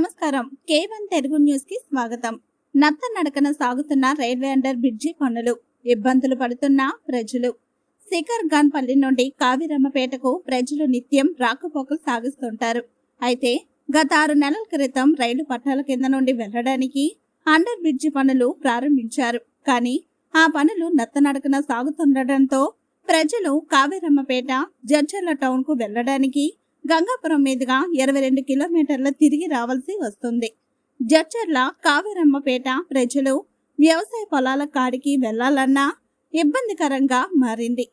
నమస్కారం. కేవన్ తెలుగు న్యూస్కి స్వాగతం. నత్త నడకన సాగుతున్న రైల్వే అండర్ బ్రిడ్జి పనులు. ఇబ్బందులు పడుతున్న ప్రజలు. శిఖర్ గన్ పల్లి నుండి కావిరమ్మపేటకు ప్రజలు నిత్యం రాకపోకలు సాగిస్తుంటారు. అయితే గత ఆరు నెలల క్రితం రైలు పట్టాల కింద నుండి వెళ్ళడానికి అండర్ బ్రిడ్జి పనులు ప్రారంభించారు. కానీ ఆ పనులు నత్తనడకన సాగుతుండటంతో ప్రజలు కావిరమ్మపేట జడ్చర్ల టౌన్కు వెళ్ళడానికి గంగాపురం మీదుగా ఇరవై రెండు కిలోమీటర్ల తిరిగి రావాల్సి వస్తుంది. జడ్చర్ల కావేరమ్మపేట ప్రజలు వ్యవసాయ పొలాల కాడికి వెళ్ళాలన్నా ఇబ్బందికరంగా మారింది.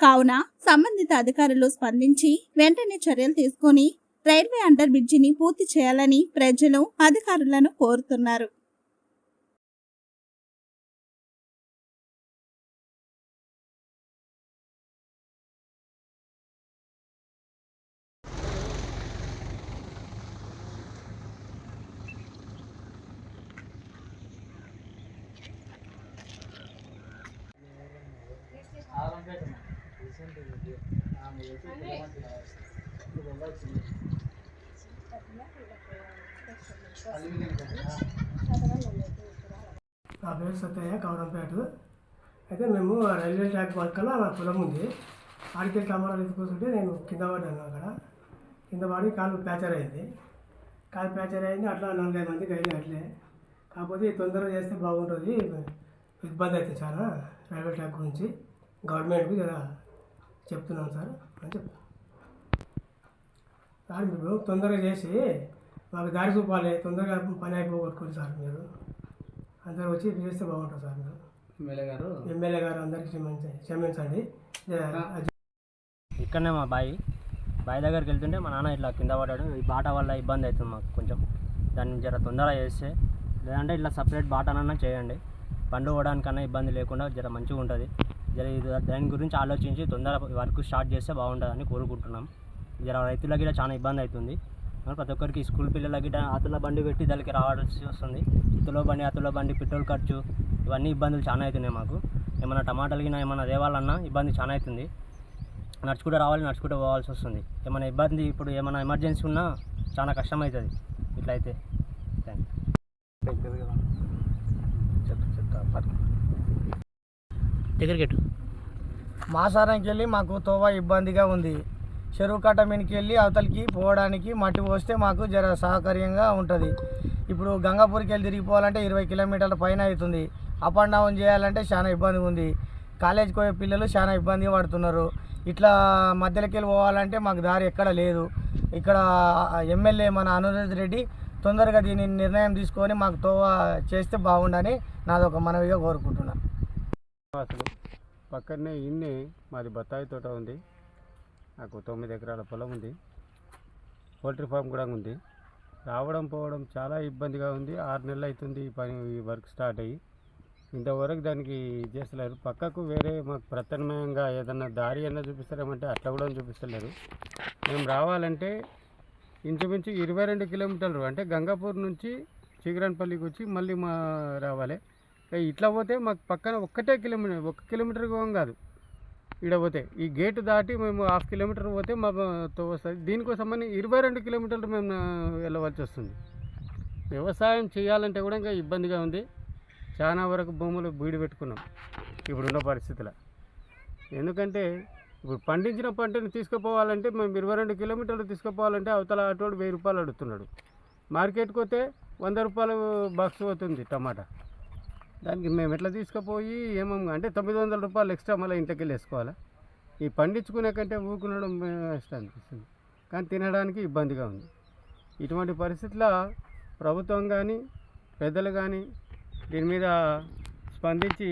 కావున సంబంధిత అధికారులు స్పందించి వెంటనే చర్యలు తీసుకొని రైల్వే అండర్ బ్రిడ్జిని పూర్తి చేయాలని ప్రజలు అధికారులను కోరుతున్నారు. నా పేరు సత్యయ్య కౌరంపేట అయితే మేము రైల్వే ట్రాక్ పక్కన నా పొలం ఉంది. ఆడికే టమాటాలు ఎత్తుకుంటుంటే నేను కింద పడ్డాను అక్కడ. కింద పడి కాలు ప్యాచర్ అయింది. కాలు ప్యాచర్ అయింది అట్లా నలభై మందికి గైడ్ అట్లే. కాకపోతే తొందరగా చేస్తే బాగుంటుంది. ఇబ్బంది అవుతుంది చాలా రైల్వే ట్రాక్ గురించి. గవర్నమెంట్కి జర చెప్తున్నాం సార్. అని చెప్తాను సార్ మీరు తొందరగా చేసి మాకు దారి చూపాలి. తొందరగా పని అయిపోగొట్టుకోండి సార్ మీరు. అందరూ వచ్చి చేస్తే బాగుంటుంది సార్ మీరు. ఎమ్మెల్యే గారు? ఎమ్మెల్యే గారు అందరికీ క్షమించండి. ఇక్కడనే మా బాయి. బావి దగ్గరికి వెళ్తుంటే మా నాన్న ఇట్లా కింద పడ్డాడు. ఈ బాట వల్ల ఇబ్బంది అవుతుంది మాకు కొంచెం. దాన్ని జర తొందరగా చేస్తే లేదంటే ఇట్లా సపరేట్ బాటనన్నా చేయండి. బండి పోవడానికన్నా ఇబ్బంది లేకుండా జర మంచిగా ఉంటుంది. జర ఇది దాని గురించి ఆలోచించి తొందర వర్క్ స్టార్ట్ చేస్తే బాగుంటుందని కోరుకుంటున్నాం. జర రైతులకి కూడా చాలా ఇబ్బంది అవుతుంది ప్రతి ఒక్కరికి స్కూల్ పిల్లలకి అతల అతుల బండి పెట్టి దానికి రావాల్సి వస్తుంది. ఇతలో బండి అతుల బండి పెట్రోల్ ఖర్చు ఇవన్నీ ఇబ్బందులు చాలా అవుతున్నాయి మాకు. ఏమైనా టమాటాలు గిన ఏమైనా దేవాలన్నా ఇబ్బంది చాలా అవుతుంది. నడుచుకుంటూ రావాలి నడుచుకుంటూ పోవాల్సి వస్తుంది. ఏమైనా ఇబ్బంది ఇప్పుడు ఏమైనా ఎమర్జెన్సీ ఉన్నా చాలా కష్టం అవుతుంది. ఇట్లా థ్యాంక్ దగ్గరికి మా సారానికి వెళ్ళి మాకు తోవ ఇబ్బందిగా ఉంది. చెరువు కట్ట మీనికి వెళ్ళి అవతలికి పోవడానికి మట్టి పోస్తే మాకు జర సహకార్యంగా ఉంటుంది. ఇప్పుడు గంగాపూర్కి వెళ్ళి తిరిగిపోవాలంటే ఇరవై కిలోమీటర్ల పైన అవుతుంది. అప్ అండ్ డౌన్ చేయాలంటే చాలా ఇబ్బంది ఉంది. కాలేజీకి పోయే పిల్లలు చాలా ఇబ్బంది పడుతున్నారు. ఇట్లా మధ్యలోకి వెళ్ళి పోవాలంటే మాకు దారి ఎక్కడ లేదు. ఇక్కడ ఎమ్మెల్యే మన అనురాధ్ రెడ్డి తొందరగా దీని నిర్ణయం తీసుకొని మాకు తోవ చేస్తే బాగుండని నాదొక మనవిగా కోరుకుంటున్నాను అసలు పక్కనే ఇన్ని మాది బత్తాయి తోట ఉంది. నాకు తొమ్మిది ఎకరాల పొలం ఉంది. పోల్ట్రీ ఫామ్ కూడా ఉంది. రావడం పోవడం చాలా ఇబ్బందిగా ఉంది. ఆరు నెలలు అవుతుంది ఈ పని ఈ వర్క్ స్టార్ట్ అయ్యి. ఇంతవరకు దానికి చేస్తలేరు. పక్కకు వేరే మాకు ప్రత్యామ్నాయంగా ఏదన్నా దారి అన్నా చూపిస్తారేమంటే అట్లా కూడా చూపిస్తలేరు. మేము రావాలంటే ఇంచుమించు ఇరవై రెండు కిలోమీటర్లు. అంటే గంగాపూర్ నుంచి చిగురాన్పల్లికి వచ్చి మళ్ళీ మా రావాలి. ఇట్లా పోతే మాకు పక్కన ఒక్కటే కిలోమీటర్ ఒక కిలోమీటర్ పోం కాదు. ఇక్కడ పోతే ఈ గేట్ దాటి మేము హాఫ్ కిలోమీటర్ పోతే మా వస్తుంది దీనికోసమని ఇరవై రెండు కిలోమీటర్లు మేము వెళ్ళవలసి వస్తుంది. వ్యవసాయం చేయాలంటే కూడా ఇంకా ఇబ్బందిగా ఉంది. చాలా వరకు భూములు బీడు పెట్టుకున్నాం. ఇప్పుడున్న పరిస్థితుల. ఎందుకంటే ఇప్పుడు పండించిన పంటను తీసుకుపోవాలంటే మేము ఇరవై రెండు కిలోమీటర్లు తీసుకుపోవాలంటే అవతల ఆటోడు వెయ్యి రూపాయలు అడుగుతున్నాడు. మార్కెట్కి పోతే వంద రూపాయలు బాక్స్ అవుతుంది టమాటా. దానికి మేము ఎట్లా తీసుకుపోయి ఏమో అంటే తొమ్మిది వందల రూపాయలు ఎక్స్ట్రా మళ్ళీ ఇంటికి వెళ్ళి వేసుకోవాలా ఈ పండించుకునే కంటే ఊకునడం ఇష్టం అనిపిస్తుంది. కానీ తినడానికి ఇబ్బందిగా ఉంది. ఇటువంటి పరిస్థితుల్లో ప్రభుత్వం కానీ పెద్దలు కానీ దీని మీద స్పందించి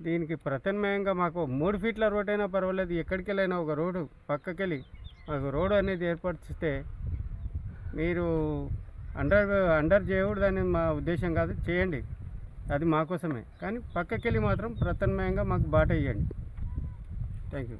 దీనికి ప్రత్యామ్నాయంగా మాకు మూడు ఫీట్ల రోడ్ అయినా పర్వాలేదు. ఎక్కడికి వెళ్ళైనా ఒక రోడ్డు పక్కకెళ్ళి మాకు రోడ్డు అనేది ఏర్పరిస్తే మీరు అండర్ అండర్ చేయకూడదని మా ఉద్దేశం కాదు. చేయండి. అది మా కోసమే. కానీ పక్కకెళ్ళి మాత్రం ప్రత్యామ్నాయంగా మాకు బాట ఇవ్వండి థ్యాంక్ యూ.